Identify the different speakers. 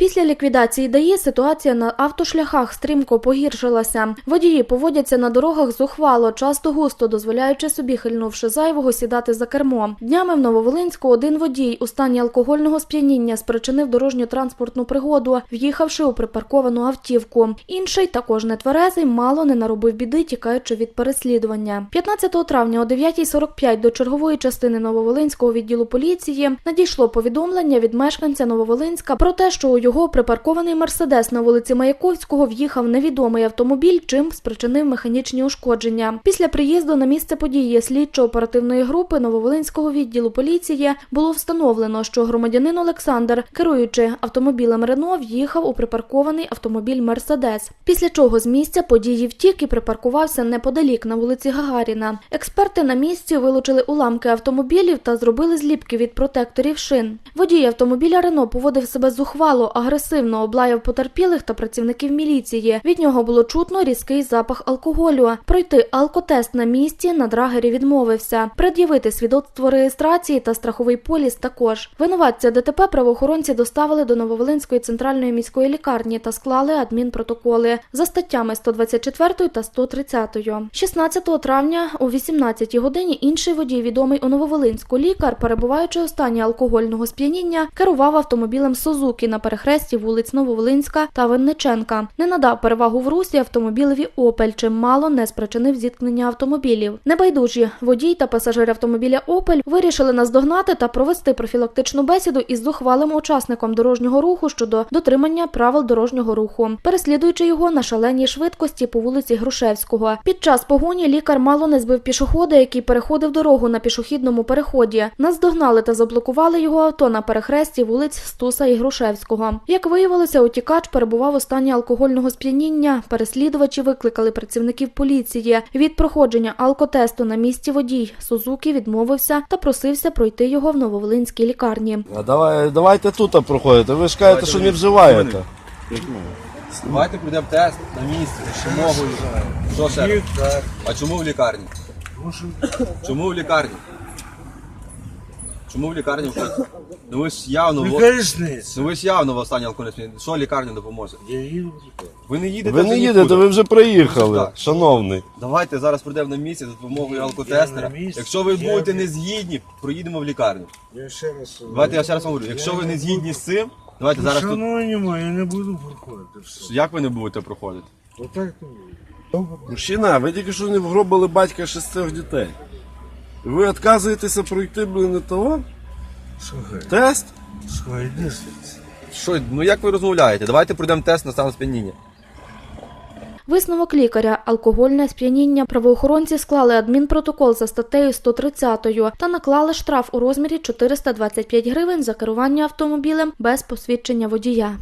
Speaker 1: Після ліквідації ДАІ ситуація на автошляхах стрімко погіршилася. Водії поводяться на дорогах зухвало, часто густо дозволяючи собі, хильнувши зайвого, сідати за кермо. Днями в Нововолинську один водій у стані алкогольного сп'яніння спричинив дорожньо-транспортну пригоду, в'їхавши у припарковану автівку. Інший, також нетверезий, мало не наробив біди, тікаючи від переслідування. 15 травня о 9.45 до чергової частини Нововолинського відділу поліції надійшло повідомлення від мешканця Нововолинська про те, що у його припаркований мерседес на вулиці Маяковського в'їхав невідомий автомобіль, чим спричинив механічні ушкодження. Після приїзду на місце події слідчо-оперативної групи Нововолинського відділу поліції було встановлено, що громадянин Олександр, керуючи автомобілем Рено, в'їхав у припаркований автомобіль Мерседес. Після чого з місця події втік і припаркувався неподалік на вулиці Гагаріна. Експерти на місці вилучили уламки автомобілів та зробили зліпки від протекторів шин. Водій автомобіля Рено поводив себе зухвало, агресивно облаяв потерпілих та працівників міліції. Від нього було чутно різкий запах алкоголю. Пройти алкотест на місці на драгері відмовився. Пред'явити свідоцтво реєстрації та страховий поліс також. Винуватця ДТП правоохоронці доставили до Нововолинської центральної міської лікарні та склали адмінпротоколи за статтями 124 та 130. 16 травня о 18 годині інший водій, відомий у Нововолинську лікар, перебуваючи у стані алкогольного сп'яніння, керував автомобілем Созуки на перехресті вулиць Нововолинська та Винниченка. Не надав перевагу в русі автомобілеві Опель, чим мало не спричинив зіткнення автомобілів. Небайдужі водій та пасажир автомобіля Опель вирішили наздогнати та провести профілактичну бесіду із зухвалим учасником дорожнього руху щодо дотримання правил дорожнього руху, переслідуючи його на шаленій швидкості по вулиці Грушевського. Під час погоні лікар мало не збив пішохода, який переходив дорогу на пішохідному переході. Наздогнали та заблокували його авто на перехресті вулиць Стуса і Грушевського. Як виявилося, утікач перебував у стані алкогольного сп'яніння. Переслідувачі викликали працівників поліції. Від проходження алкотесту на місці водій Сузуки відмовився та просився пройти його в Нововолинській лікарні.
Speaker 2: А давай, давайте тут проходите. Ви ж кажете, що не вживаєте.
Speaker 3: Давайте пройдемо тест на місці. Що ще? А чому в лікарні? Чому в лікарні? Чому в лікарні? Ну ви ж явно в-
Speaker 4: Яка різниця?
Speaker 3: ну, ви ж явно в останній алкогольній Що лікарня допоможе?
Speaker 4: Я їду.
Speaker 3: Ви не їдете.
Speaker 2: Ви
Speaker 3: вже
Speaker 2: не
Speaker 3: нікуди.
Speaker 2: їдете, ви вже приїхали,
Speaker 3: Так.
Speaker 2: шановний.
Speaker 3: Давайте зараз пройдемо на місці за допомогою алкотестера.
Speaker 4: На місці.
Speaker 3: Якщо ви
Speaker 4: Я
Speaker 3: будете не згідні, проїдемо в лікарню.
Speaker 4: Я ще раз.
Speaker 3: Давайте я ще раз вам говорю. Якщо ви не згідні з цим, давайте зараз тут.
Speaker 4: Шановні мої, я не буду проходити все.
Speaker 3: Як ви не будете проходити?
Speaker 4: Отак то буде.
Speaker 2: Мужчина, ви тільки що не вгробили батька шестьох дітей. Ви відказуєтеся пройти, блин, не того?
Speaker 4: Слухай,
Speaker 2: Тест?
Speaker 4: слухай, йди звідси.
Speaker 3: Що, ну як ви розмовляєте? Давайте пройдемо тест на стан сп'яніння.
Speaker 1: Висновок лікаря алкогольне сп'яніння правоохоронці склали адмінпротокол за статтею 130 та наклали штраф у розмірі 425 гривень за керування автомобілем без посвідчення водія.